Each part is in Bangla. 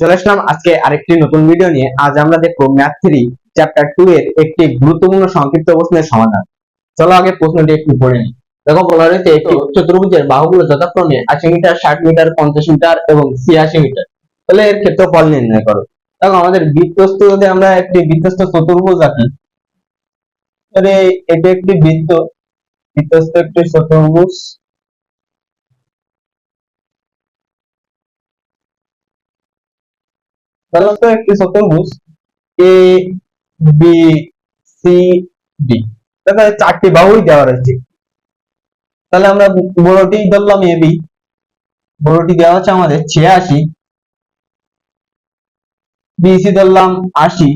চলে আসলাম আজকে আরেকটি নতুন ভিডিও নিয়ে। আজ আমরা দেখব ম্যাথ থ্রি চ্যাপ্টার টু এর একটি গুরুত্বপূর্ণ সংক্ষিপ্ত প্রশ্নের সমাধান। চলো আগে প্রশ্নটি একটু পড়ে নিই। দেখো, বলা রয়েছে একটি চতুর্ভুজের বাহুগুলো যথাক্রমে আশি মিটার, ষাট মিটার, পঞ্চাশ মিটার এবং ছিয়াশি মিটার। তাহলে এর ক্ষেত্রফল নির্ণয় করো। দেখো, আমাদের বৃত্তস্থ যদি আমরা একটি বৃত্তস্থ চতুর্ভুজ আঁকি, তাহলে এটি একটি বৃত্ত। বৃত্তস্থ একটি চতুর্ভুজ। তো একটি চতুর্ভুজ এ বি সি ডি চারটি বাহুই দেওয়া রয়েছে। তাহলে আমরা বড়টি ধরলাম এ বি বড়টি দেওয়া আমাদের ছিয়াশি। বিসি ধরলাম আশি।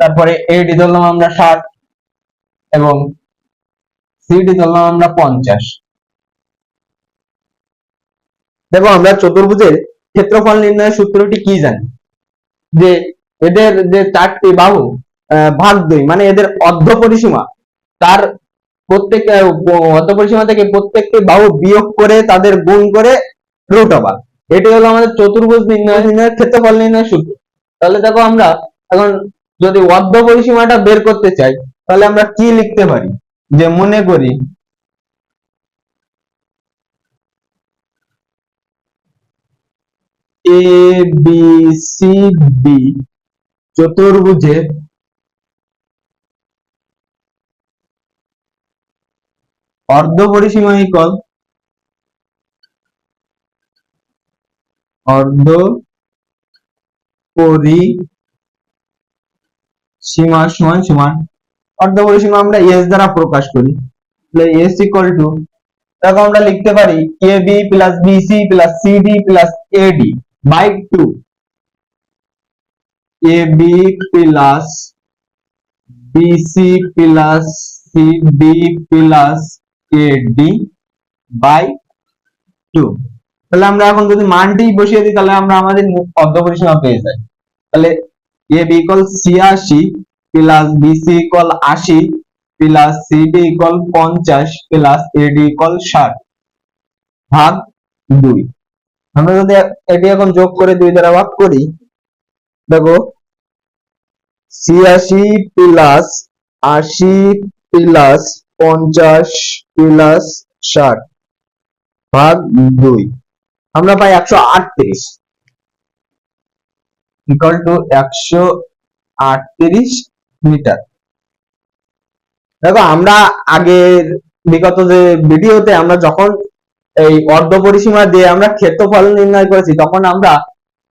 তারপরে এডি ধরলাম আমরা ষাট এবং সিডি ধরলাম আমরা পঞ্চাশ। দেখো, আমরা চতুর্ভুজের ক্ষেত্রফল নির্ণয়ের সূত্রটি কি জানি? যে এদের যে চারটি বাহু ভাগ দুই মানে এদের অর্ধ পরিসীমা, তার প্রত্যেক অর্ধ পরিসীমা থেকে প্রত্যেকটি বাহু বিয়োগ করে তাদের গুণ করে রুট ওভার এটি হলো আমাদের চতুর্ভুজ নির্ণয়, নির্ণয়ের ক্ষেত্রফল নির্ণয়ের সূত্র। তাহলে দেখো আমরা এখন যদি অর্ধ পরিসীমাটা বের করতে চাই, তাহলে আমরা কি লিখতে পারি? যে মনে করি এ বি সি ডি চতুর্ভুজের অর্ধ পরিসীমা ইকল অর্ধ পরিসীমা সমান সমান অর্ধ পরিসীমা আমরা এস দ্বারা প্রকাশ করি। তাহলে এস ইকুয়াল টু তারপর আমরা লিখতে পারি A B plus BC plus CD plus AD two A B plus BC plus CD plus AD by two তাহলে আমরা এখন যদি মানটি বসিয়ে দিই, তাহলে আমরা আমাদের অর্ধ পরিসীমা পেয়ে যাই। তাহলে বি ইকুয়াল ছিয়াশি প্লাস বিসি ইকুয়াল আশি প্লাস সিডি ইকুয়াল পঞ্চাশ প্লাস এডি ইকুয়াল ষাট, ভাগ দুই। আমরা যদি এটি এখন যোগ করে দুই দ্বারা ভাগ করি, দেখো, ছিয়াশি প্লাস আশি প্লাস পঞ্চাশ প্লাস ষাট ভাগ দুই। আমরা পাই একশো আটত্রিশ। ইকুয়াল টু একশো আটত্রিশ মিটার। দেখো, আমরা আগের বিগত যে ভিডিওতে আমরা যখন এই অর্ধ পরিসীমা দিয়ে আমরা ক্ষেত্রফল নির্ণয় করেছি, তখন আমরা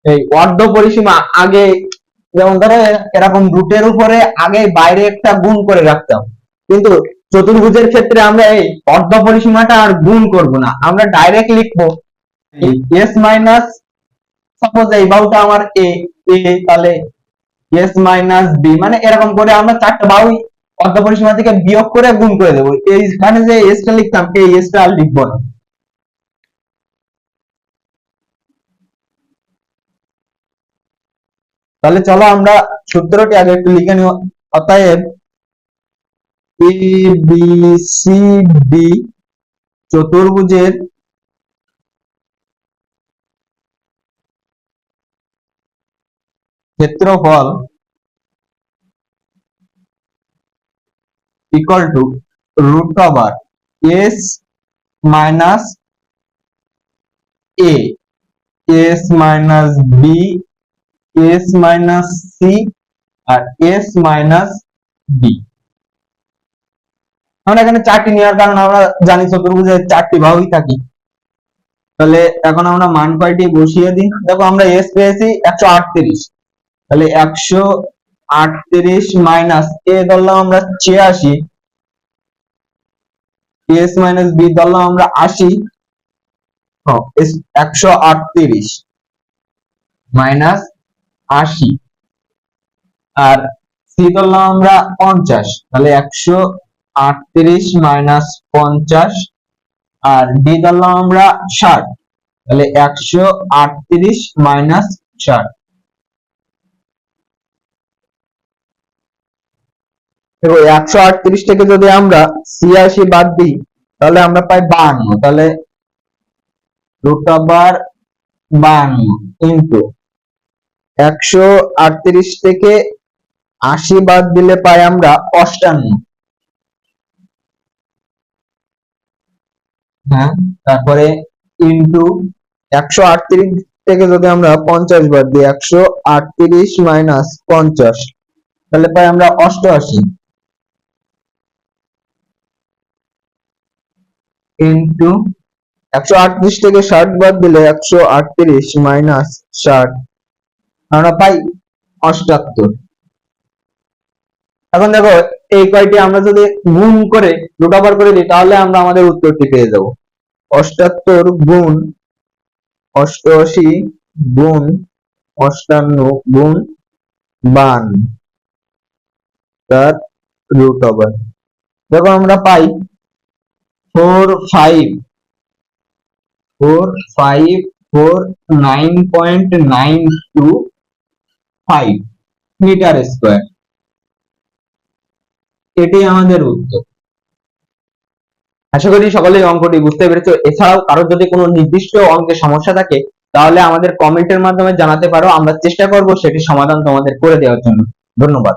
এই অর্ধ পরিসীমা আগে যেমন ধরো এরকম রুটের উপরে আগে বাইরে একটা গুণ করে রাখতাম। কিন্তু চতুর্ভুজের ক্ষেত্রে আমরা এই অর্ধ পরিসীমাটা আর গুণ করব না, আমরা ডাইরেক্ট লিখব এস মাইনাস সাপোজ এই বাহুটা আমার এ এ তাহলে এস মাইনাস বি মানে এরকম করে আমরা চারটা বাহু অর্ধ পরিসীমা থেকে বিয়োগ করে গুণ করে দেবো। এইখানে যে এসটা লিখতাম, এই এসটা আর লিখব না। তাহলে চলো আমরা সূত্রটি আগে একটু লিখে নিব অতএব এ বি সি ডি চতুর্ভুজের ক্ষেত্রফল equal to root over s minus a, s minus b s minus c R s minus d আমরা এখানে চারটি নেওয়ার কারণ আমরা জানি চতুর্ভুজের চারটি বাহুই থাকি। তাহলে এখন আমরা মান কয়টি বসিয়ে দিই? দেখো আমরা s পেয়েছি একশো আটত্রিশ। তাহলে একশো আটত্রিশ মাইনাস এ ধরলাম আমরা ছিয়াশি। এস মাইনাস বি ধরলাম আমরা আশি। একশো আটত্রিশ। মাইনাস আশি। আর সি ধরলাম আমরা পঞ্চাশ, তাহলে একশো আটত্রিশ মাইনাস পঞ্চাশ, আর ডি ধরলাম আমরা ষাট, তাহলে একশো আটত্রিশ মাইনাস ষাট। দেখো, একশো আটত্রিশ থেকে যদি আমরা ছিয়াশি বাদ দিই, তাহলে আমরা পাই বাহান্ন তাহলে রুট ওভার বান্ন ইন্টু একশো আটত্রিশ থেকে আশি বাদ দিলে পাই আমরা অষ্টান্ন। হ্যাঁ তারপরে ইন্টু একশো আটত্রিশ থেকে যদি আমরা পঞ্চাশ বাদ দিই, একশো আটত্রিশ মাইনাস পঞ্চাশ, তাহলে পাই আমরা অষ্টআশি। ইন্টু একশো আটত্রিশ থেকে ষাট বাদ দিলে একশো আটত্রিশ মাইনাস ষাট। আমরা পাই অষ্টাত্তর। এখন দেখো, এই কয়টি আমরা যদি গুণ করে রুট করে দিই, তাহলে আমরা আমাদের উত্তরটি পেয়ে যাব। অষ্টাত্তর গুণ অষ্টআশি গুণ অষ্টান্ন গুণ বান। তার রুট ওভার দেখো, আমরা পাই four five four five four nine point nine two five metre square এটি আমাদের উত্তর। আশা করি সকলেই অঙ্কটি বুঝতে পেরেছ। এছাড়াও কারোর যদি কোনো নির্দিষ্ট অঙ্কে সমস্যা থাকে, তাহলে আমাদের কমেন্টের মাধ্যমে জানাতে পারো। আমরা চেষ্টা করব সেটি সমাধান তোমাদের করে দেওয়ার জন্য। ধন্যবাদ।